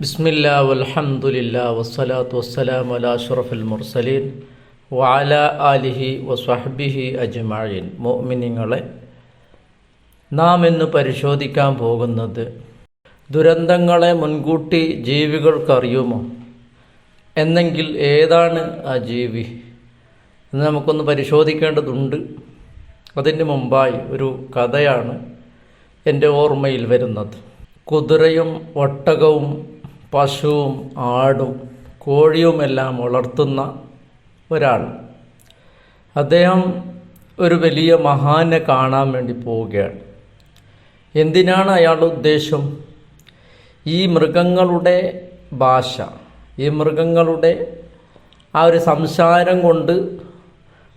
ബിസ്മില്ലാ വൽഹംദുലില്ലാ വസ്സലാത്തു വസ്സലാം അലാ അഷ്റഫുൽ മുർസലീൻ വാല ആലിഹി വസ്വഹ്ബിഹി അജ്മഈൻ. മോമിനിങ്ങളെ നാം ഇന്ന് പരിശോധിക്കാൻ പോകുന്നത് ദുരന്തങ്ങളെ മുൻകൂട്ടി ജീവികൾക്കറിയുമോ? എന്നെങ്കിൽ ഏതാണ് ആ ജീവി? എന്ന് നമുക്കൊന്ന് പരിശോധിക്കേണ്ടതുണ്ട്. അതിന് മുമ്പായി ഒരു കഥയാണ് എന്റെ ഓർമ്മയിൽ വരുന്നത്. കുതിരയും ഒട്ടകവും പശുവും ആടും കോഴിയുമെല്ലാം വളർത്തുന്ന ഒരാൾ. അദ്ദേഹം ഒരു വലിയ മഹാനെ കാണാൻ വേണ്ടി പോവുകയാണ്. എന്തിനാണ് അയാളുടെ ഉദ്ദേശം? ഈ മൃഗങ്ങളുടെ ഭാഷ ഈ മൃഗങ്ങളുടെ ആ ഒരു സംസാരം കൊണ്ട്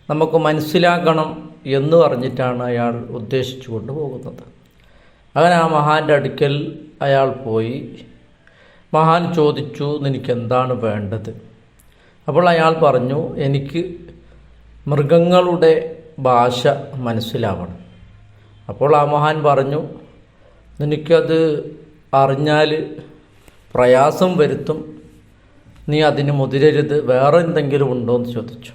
നമുക്ക് മനസ്സിലാക്കണം എന്ന് പറഞ്ഞിട്ടാണ് അയാൾ ഉദ്ദേശിച്ചു കൊണ്ട് പോകുന്നത്. അങ്ങനെ ആ മഹാന്റെ അടുക്കൽ അയാൾ പോയി. മഹാൻ ചോദിച്ചു നിനക്ക് എന്താണ് വേണ്ടത്? അപ്പോൾ അയാൾ പറഞ്ഞു എനിക്ക് മൃഗങ്ങളുടെ ഭാഷ മനസ്സിലാവണം. അപ്പോൾ ആ മഹാൻ പറഞ്ഞു നിനക്കത് അറിഞ്ഞാൽ പ്രയാസം വരുത്തും. നീ അതിന് മുതിരരുത്. വേറെ എന്തെങ്കിലും ഉണ്ടോ എന്ന് ചോദിച്ചു.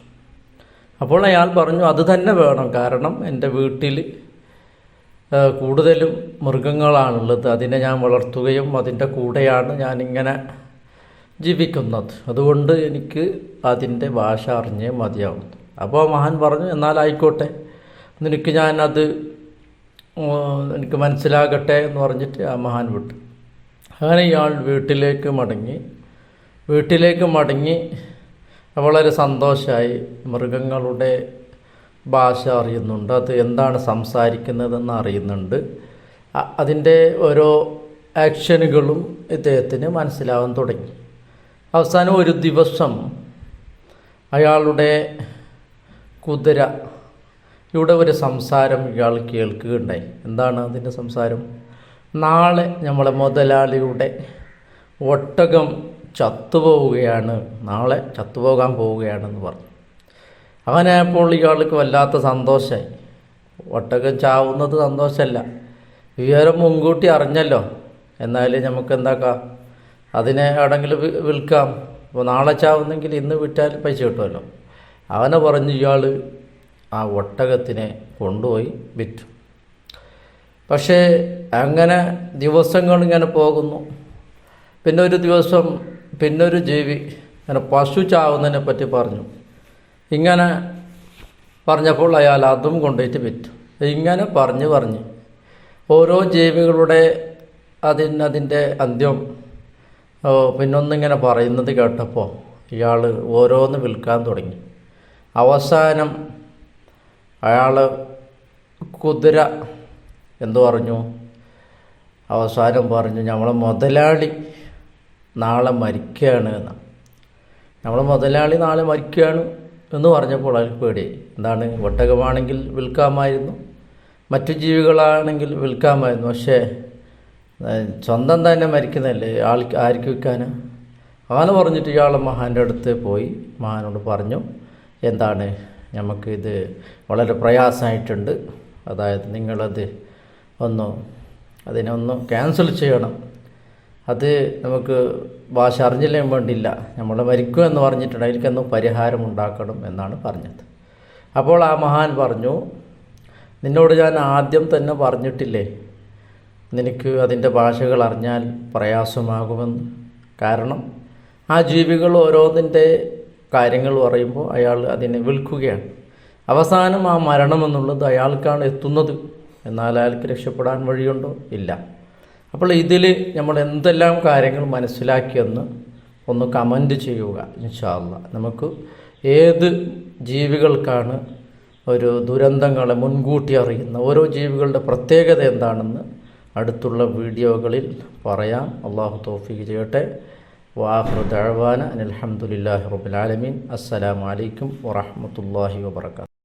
അപ്പോൾ അയാൾ പറഞ്ഞു അത് തന്നെ വേണം. കാരണം എന്റെ വീട്ടിൽ കൂടുതലും മൃഗങ്ങളാണുള്ളത്. അതിനെ ഞാൻ വളർത്തുകയും അതിന്റെ കൂടെയാണ് ഞാനിങ്ങനെ ജീവിക്കുന്നത്. അതുകൊണ്ട് എനിക്ക് അതിന്റെ ഭാഷ അറിഞ്ഞേ മതിയാവും. അപ്പോൾ മഹാൻ പറഞ്ഞു എന്നാൽ ആയിക്കോട്ടെ നിനക്ക് ഞാനത് എനിക്ക് മനസ്സിലാകട്ടെ എന്ന് പറഞ്ഞിട്ട് ആ മഹാൻ വിട്ടു. അങ്ങനെ ഇയാൾ വീട്ടിലേക്ക് മടങ്ങി. വീട്ടിലേക്ക് മടങ്ങി. വളരെ സന്തോഷമായി മൃഗങ്ങളുടെ ഭാഷ അറിയുന്നുണ്ട്. അത് എന്താണ് സംസാരിക്കുന്നതെന്ന് അറിയുന്നുണ്ട്. അതിന്റെ ഓരോ ആക്ഷനുകളും ഇദ്ദേഹത്തിന് മനസ്സിലാവാൻ തുടങ്ങി. അവസാനം ഒരു ദിവസം അയാളുടെ കുതിര ഇവിടെ ഒരു സംസാരം ഇയാൾ കേൾക്കുകയുണ്ടായി. എന്താണ് അതിന്റെ സംസാരം? നാളെ നമ്മളെ മുതലാളിയുടെ ഒട്ടകം ചത്തുപോവുകയാണ്. നാളെ ചത്തുപോകാൻ പോവുകയാണെന്ന് പറഞ്ഞു. അങ്ങനെ അപ്പോൾ ഇയാൾക്ക് വല്ലാത്ത സന്തോഷമായി ഒട്ടകം ചാവുന്നത് സന്തോഷമല്ല. വിവരം മുൻകൂട്ടി അറിഞ്ഞല്ലോ. എന്നാൽ നമുക്ക് എന്താക്കാം? അതിനെ എവിടെങ്കിലും വിൽക്കാം. അപ്പോൾ നാളെ ചാവുന്നെങ്കിൽ ഇന്ന് വിറ്റാൽ പൈസ കിട്ടുമല്ലോ. അങ്ങനെ പറഞ്ഞ് ഇയാൾ ആ ഒട്ടകത്തിനെ കൊണ്ടുപോയി വിറ്റു. പക്ഷേ അങ്ങനെ ദിവസങ്ങൾ ഇങ്ങനെ പോകുന്നു. പിന്നെ ഒരു ദിവസം പിന്നൊരു ജീവി അങ്ങനെ പശു ചാവുന്നതിനെ പറ്റി പറഞ്ഞു. ഇങ്ങനെ പറഞ്ഞപ്പോൾ അയാൾ അതും കൊണ്ടുപോയിട്ട് വിറ്റു. ഇങ്ങനെ പറഞ്ഞ് പറഞ്ഞ്. ഓരോ ജീവികളുടെ അതിന് അതിന്റെ അന്ത്യം പിന്നൊന്നിങ്ങനെ പറയുന്നത് കേട്ടപ്പോൾ ഇയാൾ ഓരോന്ന് വിൽക്കാൻ തുടങ്ങി. അവസാനം അയാൾ കുതിര എന്തു പറഞ്ഞു? അവസാനം പറഞ്ഞു നമ്മളെ മുതലാളി നാളെ മരിക്കുകയാണ് എന്നാണ് നമ്മളെ മുതലാളി നാളെ മരിക്കുകയാണ്? എന്ന് പറഞ്ഞപ്പോൾ അയാൾക്ക് പേടിയായി എന്താണ്? ഒട്ടകമാണെങ്കിൽ വിൽക്കാമായിരുന്നു. മറ്റു ജീവികളാണെങ്കിൽ വിൽക്കാമായിരുന്നു. പക്ഷേ സ്വന്തം തന്നെ മരിക്കുന്നതല്ലേ? ആൾക്ക് ആർക്ക് വിൽക്കാനാ? അങ്ങനെ പറഞ്ഞിട്ട് ഇയാൾ മഹാന്റെ അടുത്ത് പോയി. മഹാനോട് പറഞ്ഞു എന്താണ്? നമുക്കിത് വളരെ പ്രയാസമായിട്ടുണ്ട്. അതായത് നിങ്ങളത് ഒന്ന് അതിനെ ഒന്ന് ക്യാൻസൽ ചെയ്യണം. അത് നമുക്ക് ഭാഷ അറിഞ്ഞില്ലേ വേണ്ടില്ല നമ്മൾ മരിക്കും എന്ന് പറഞ്ഞിട്ടുണ്ട് അതിലേക്കൊന്ന് പരിഹാരം ഉണ്ടാക്കണം എന്നാണ് പറഞ്ഞത്. അപ്പോൾ ആ മഹാൻ പറഞ്ഞു നിന്നോട് ഞാൻ ആദ്യം തന്നെ പറഞ്ഞിട്ടില്ലേ? നിനക്ക് അതിന്റെ ഭാഷകൾ അറിഞ്ഞാൽ പ്രയാസമാകുമെന്ന്. കാരണം ആ ജീവികൾ ഓരോന്നിന്റെ കാര്യങ്ങൾ പറയുമ്പോൾ അയാൾ അതിനെ വിൽക്കുകയാണ്. അവസാനം ആ മരണം എന്നുള്ളത് അയാൾക്കാണ് എത്തുന്നത്. എന്നാൽ അയാൾക്ക് രക്ഷപ്പെടാൻ വഴിയുണ്ടോ? ഇല്ല. അപ്പോൾ ഇതിൽ നമ്മൾ എന്തെല്ലാം കാര്യങ്ങൾ മനസ്സിലാക്കിയെന്ന് ഒന്ന് കമന്റ് ചെയ്യുക ഇൻഷാല്ല നമുക്ക് ഏത് ജീവികൾക്കാണ് ഒരു ദുരന്തങ്ങളെ മുൻകൂട്ടി അറിയുന്ന ഓരോ ജീവികളുടെ പ്രത്യേകത എന്താണെന്ന് അടുത്തുള്ള വീഡിയോകളിൽ പറയാം. അള്ളാഹു തോഫിക്ക് ചെയ്യട്ടെ. വാഹു ദഴവാന അനിൽഹമുല്ലാഹി റബുലാലമീൻ അസ്സലാമലൈക്കും വറഹമത്തല്ലാഹി വാബർക്കാത്തു